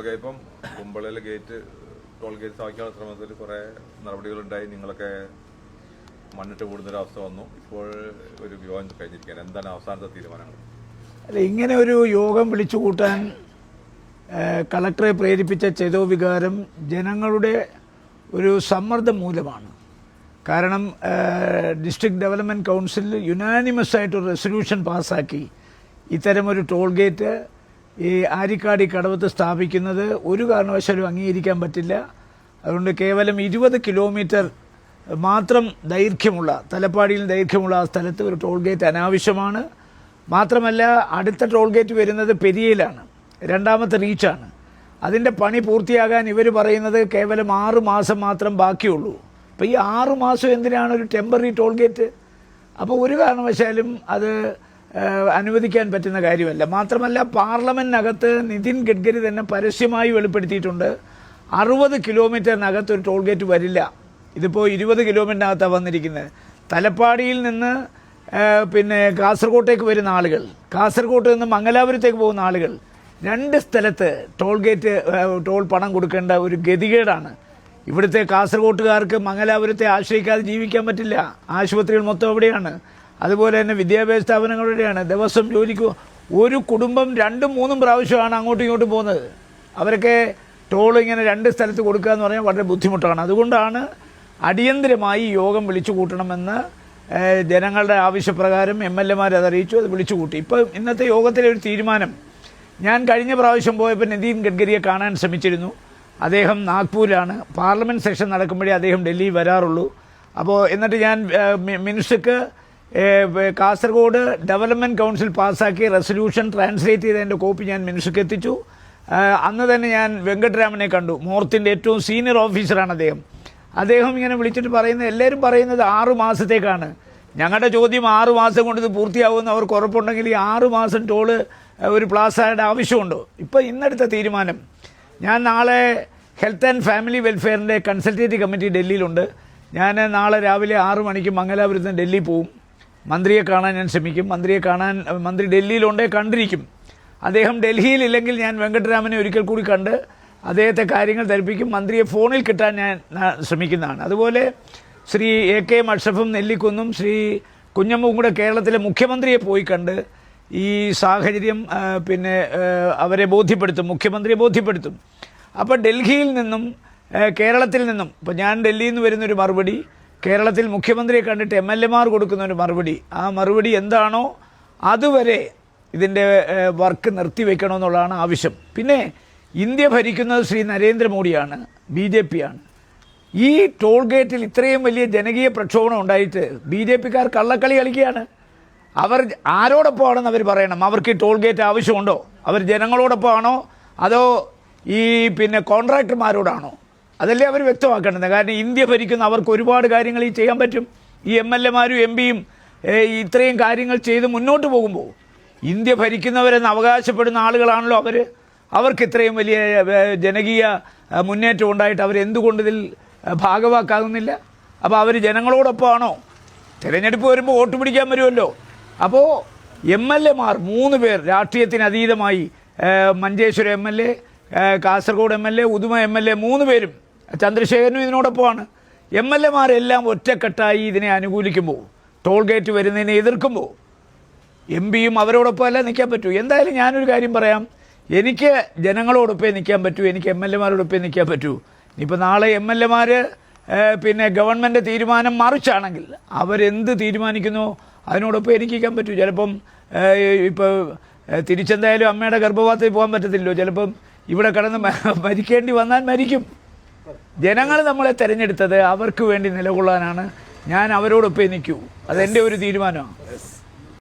ഒക്കെ ഇപ്പം കുമ്പളയിലെ gate toll gate സ്ഥാപിക്കാനുള്ള ശ്രമത്തിൽ കുറെ നടപടികളുണ്ടായി. നിങ്ങളൊക്കെ മണ്ണിട്ട് കൂടുന്ന ഒരു അവസ്ഥ വന്നു. ഇപ്പോൾ ഒരു യോഗം കഴിഞ്ഞിരിക്കുകയാണ്. എന്താണ് അവസാനത്തെ തീരുമാനങ്ങൾ? അല്ല ഇങ്ങനെ ഒരു യോഗം വിളിച്ചു കൂട്ടാൻ കളക്ടറെ പ്രേരിപ്പിച്ച ചെതോ വികാരം ജനങ്ങളുടെ ഒരു സമ്മർദ്ദം മൂലമാണ്. കാരണം ഡിസ്ട്രിക്ട് ഡെവലപ്മെന്റ് കൗൺസിൽ യുനാനിമസ് ആയിട്ടൊരു റെസൊല്യൂഷൻ പാസ്സാക്കി ഇത്തരമൊരു ടോൾ ഗേറ്റ് ഈ ആരിക്കാട് ഈ കടവത്ത് സ്ഥാപിക്കുന്നത് ഒരു കാരണവശാലും അംഗീകരിക്കാൻ പറ്റില്ല. അതുകൊണ്ട് കേവലം ഇരുപത് കിലോമീറ്റർ മാത്രം ദൈർഘ്യമുള്ള തലപ്പാടിയിൽ ദൈർഘ്യമുള്ള ആ സ്ഥലത്ത് ഒരു ടോൾ ഗേറ്റ് അനാവശ്യമാണ്. മാത്രമല്ല അടുത്ത ടോൾ ഗേറ്റ് വരുന്നത് പെരിയയിലാണ്. രണ്ടാമത്തെ റീച്ചാണ് അതിന്റെ പണി പൂർത്തിയാകാൻ ഇവർ പറയുന്നത് കേവലം ആറ് മാസം മാത്രം ബാക്കിയുള്ളൂ. അപ്പോൾ ഈ ആറ് മാസം എന്തിനാണ് ഒരു ടെമ്പററി ടോൾ ഗേറ്റ് അപ്പോൾ ഒരു കാരണവശാലും അത് അനുവദിക്കാൻ പറ്റുന്ന കാര്യമല്ല. മാത്രമല്ല പാർലമെന്റിനകത്ത് നിതിൻ ഗഡ്കരി തന്നെ പരസ്യമായി വെളിപ്പെടുത്തിയിട്ടുണ്ട്. അറുപത് കിലോമീറ്ററിനകത്ത് ഒരു ടോൾ ഗേറ്റ് വരില്ല. ഇതിപ്പോൾ ഇരുപത് കിലോമീറ്ററിനകത്താണ് വന്നിരിക്കുന്നത് തലപ്പാടിയിൽ നിന്ന് പിന്നെ കാസർഗോട്ടേക്ക് വരുന്ന ആളുകൾ കാസർഗോട്ട് നിന്ന് മംഗലാപുരത്തേക്ക് പോകുന്ന ആളുകൾ രണ്ട് സ്ഥലത്ത് ടോൾ ഗേറ്റ് ടോൾ പണം കൊടുക്കേണ്ട ഒരു ഗതികേടാണ്. ഇവിടുത്തെ കാസർഗോട്ടുകാർക്ക് മംഗലാപുരത്തെ ആശ്രയിക്കാതെ ജീവിക്കാൻ പറ്റില്ല. ആശുപത്രികൾ മൊത്തം എവിടെയാണ് അതുപോലെ തന്നെ വിദ്യാഭ്യാസ സ്ഥാപനങ്ങളുടെയാണ് ദിവസം ജോലിക്ക് ഒരു കുടുംബം രണ്ടും മൂന്നും പ്രാവശ്യമാണ് അങ്ങോട്ടും ഇങ്ങോട്ടും പോകുന്നത്. അവരൊക്കെ ടോൾ ഇങ്ങനെ രണ്ട് സ്ഥലത്ത് കൊടുക്കുക എന്ന് പറഞ്ഞാൽ വളരെ ബുദ്ധിമുട്ടാണ്. അതുകൊണ്ടാണ് അടിയന്തരമായി യോഗം വിളിച്ചു കൂട്ടണമെന്ന് ജനങ്ങളുടെ ആവശ്യപ്രകാരം എം എൽ എമാർ അറിയിച്ചു അത് വിളിച്ചു കൂട്ടി. ഇപ്പം ഇന്നത്തെ യോഗത്തിലെ ഒരു തീരുമാനം. ഞാൻ കഴിഞ്ഞ പ്രാവശ്യം പോയപ്പോൾ നിതിൻ ഗഡ്കരിയെ കാണാൻ ശ്രമിച്ചിരുന്നു. അദ്ദേഹം നാഗ്പൂരിലാണ്. പാർലമെന്റ് സെഷൻ നടക്കുമ്പോഴേ അദ്ദേഹം ഡൽഹി വരാറുള്ളൂ. അപ്പോൾ എന്നിട്ട് ഞാൻ മിനിസ്റ്റർക്ക് കാസർഗോഡ് ഡെവലപ്മെന്റ് കൗൺസിൽ പാസ്സാക്കിയ റെസൊല്യൂഷൻ ട്രാൻസ്ലേറ്റ് ചെയ്തതിന്റെ കോപ്പി ഞാൻ മിനിസ്റ്റർക്ക് എത്തിച്ചു. അന്ന് തന്നെ ഞാൻ വെങ്കട്ടരാമനെ കണ്ടു. മോർത്തിന്റെ ഏറ്റവും സീനിയർ ഓഫീസറാണ് അദ്ദേഹം. അദ്ദേഹം ഇങ്ങനെ വിളിച്ചിട്ട് പറയുന്നത് എല്ലാവരും പറയുന്നത് ആറു മാസത്തേക്കാണ്. ഞങ്ങളുടെ ചോദ്യം ആറു മാസം കൊണ്ട് ഇത് പൂർത്തിയാവുമെന്ന് അവർക്ക് ഉറപ്പുണ്ടെങ്കിൽ ഈ ആറു മാസം ടോൾ ഒരു ഒരു പ്ലാസയുടെ ആവശ്യമുണ്ടോ. ഇപ്പോൾ ഇന്നെടുത്ത തീരുമാനം. ഞാൻ നാളെ ഹെൽത്ത് ആൻഡ് ഫാമിലി വെൽഫെയറിന്റെ കൺസൾട്ടേറ്റീവ് കമ്മിറ്റി ഡൽഹിയിലുണ്ട്. ഞാൻ നാളെ രാവിലെ ആറു മണിക്ക് മംഗലാപുരത്ത് ഡൽഹി പോവും. മന്ത്രിയെ കാണാൻ ഞാൻ ശ്രമിക്കും. മന്ത്രിയെ കാണാൻ മന്ത്രി ഡൽഹിയിലുണ്ടേ കണ്ടിരിക്കും. അദ്ദേഹം ഡൽഹിയിലില്ലെങ്കിൽ ഞാൻ വെങ്കട്ടരാമനെ ഒരിക്കൽ കൂടി കണ്ട് അദ്ദേഹത്തെ കാര്യങ്ങൾ ധരിപ്പിക്കും. മന്ത്രിയെ ഫോണിൽ കിട്ടാൻ ഞാൻ ശ്രമിക്കുന്നതാണ്. അതുപോലെ ശ്രീ എ കെ മഷഫും നെല്ലിക്കുന്നും ശ്രീ കുഞ്ഞമ്മും കൂടെ കേരളത്തിലെ മുഖ്യമന്ത്രിയെ പോയി കണ്ട് ഈ സാഹചര്യം പിന്നെ അവരെ ബോധ്യപ്പെടുത്തും മുഖ്യമന്ത്രിയെ ബോധ്യപ്പെടുത്തും. അപ്പോൾ ഡൽഹിയിൽ നിന്നും കേരളത്തിൽ നിന്നും ഇപ്പോൾ ഞാൻ ഡൽഹിയിൽ നിന്ന് വരുന്നൊരു മറുപടി കേരളത്തിൽ മുഖ്യമന്ത്രിയെ കണ്ടിട്ട് എം എൽ എമാർ കൊടുക്കുന്ന ഒരു മറുപടി. ആ മറുപടി എന്താണോ അതുവരെ ഇതിന്റെ വർക്ക് നിർത്തിവെക്കണമെന്നുള്ളതാണ് ആവശ്യം. പിന്നെ ഇന്ത്യ ഭരിക്കുന്നത് ശ്രീ നരേന്ദ്രമോദിയാണ് ബി ജെ പിയാണ്. ഈ ടോൾ ഗേറ്റിൽ ഇത്രയും വലിയ ജനകീയ പ്രക്ഷോഭം ഉണ്ടായിട്ട് ബി ജെ പിക്കാർ കള്ളക്കളി കളിക്കുകയാണ്. അവർ ആരോടൊപ്പമാണെന്ന് അവർ പറയണം. അവർക്ക് ഈ ടോൾ ഗേറ്റ് ആവശ്യമുണ്ടോ? അവർ ജനങ്ങളോടൊപ്പമാണോ? അതോ ഈ പിന്നെ കോൺട്രാക്ടർമാരോടാണോ? അതല്ലേ അവർ വ്യക്തമാക്കേണ്ടത്? കാരണം ഇന്ത്യ ഭരിക്കുന്ന അവർക്ക് ഒരുപാട് കാര്യങ്ങൾ ഈ ചെയ്യാൻ പറ്റും. ഈ എം എൽ എമാരും എം പിയും ഇത്രയും കാര്യങ്ങൾ ചെയ്ത് മുന്നോട്ട് പോകുമ്പോൾ ഇന്ത്യ ഭരിക്കുന്നവരെന്ന് അവകാശപ്പെടുന്ന ആളുകളാണല്ലോ അവർ അവർക്ക് ഇത്രയും വലിയ ജനകീയ മുന്നേറ്റം ഉണ്ടായിട്ട് അവർ എന്തുകൊണ്ട് ഇതിൽ ഭാഗവാക്കാകുന്നില്ല? അപ്പോൾ അവർ ജനങ്ങളോടൊപ്പമാണോ? തിരഞ്ഞെടുപ്പ് വരുമ്പോൾ വോട്ട് പിടിക്കാൻ വരുമല്ലോ. അപ്പോൾ എം എൽ എമാർ മൂന്ന് പേർ രാഷ്ട്രീയത്തിന് അതീതമായി Manjeshwaram M L A Kasaragod M L A Uduma M L A മൂന്ന് പേരും ചന്ദ്രശേഖരനും ഇതിനോടൊപ്പമാണ്. എം എൽ എമാരെല്ലാം ഒറ്റക്കെട്ടായി ഇതിനെ അനുകൂലിക്കുമ്പോൾ ടോൾ ഗേറ്റ് വരുന്നതിനെ എതിർക്കുമ്പോൾ എം പിയും അവരോടൊപ്പം അല്ല നിൽക്കാൻ പറ്റൂ? എന്തായാലും ഞാനൊരു കാര്യം പറയാം. എനിക്ക് ജനങ്ങളോടൊപ്പേ നിൽക്കാൻ പറ്റൂ എനിക്ക് എം എൽ എമാരോടൊപ്പേ നിൽക്കാൻ പറ്റൂ. ഇനിയിപ്പോൾ നാളെ എം എൽ എമാർ പിന്നെ ഗവൺമെന്റ് തീരുമാനം മറിച്ചാണെങ്കിൽ അവരെന്ത് തീരുമാനിക്കുന്നു? അതിനോടൊപ്പം എനിക്ക് നിൽക്കാൻ പറ്റൂ. ചിലപ്പം ഇപ്പോൾ തിരിച്ചെന്തായാലും അമ്മയുടെ ഗർഭപാത്രത്തിൽ പോകാൻ പറ്റത്തില്ലല്ലോ. ചിലപ്പം ഇവിടെ കിടന്ന് മരിക്കേണ്ടി വന്നാൽ മരിക്കും. ജനങ്ങൾ നമ്മളെ തിരഞ്ഞെടുത്തത് അവർക്ക് വേണ്ടി നിലകൊള്ളാനാണ്. ഞാൻ അവരോടൊപ്പം നിൽക്കൂ. അതെന്റെ ഒരു തീരുമാനമാണ്.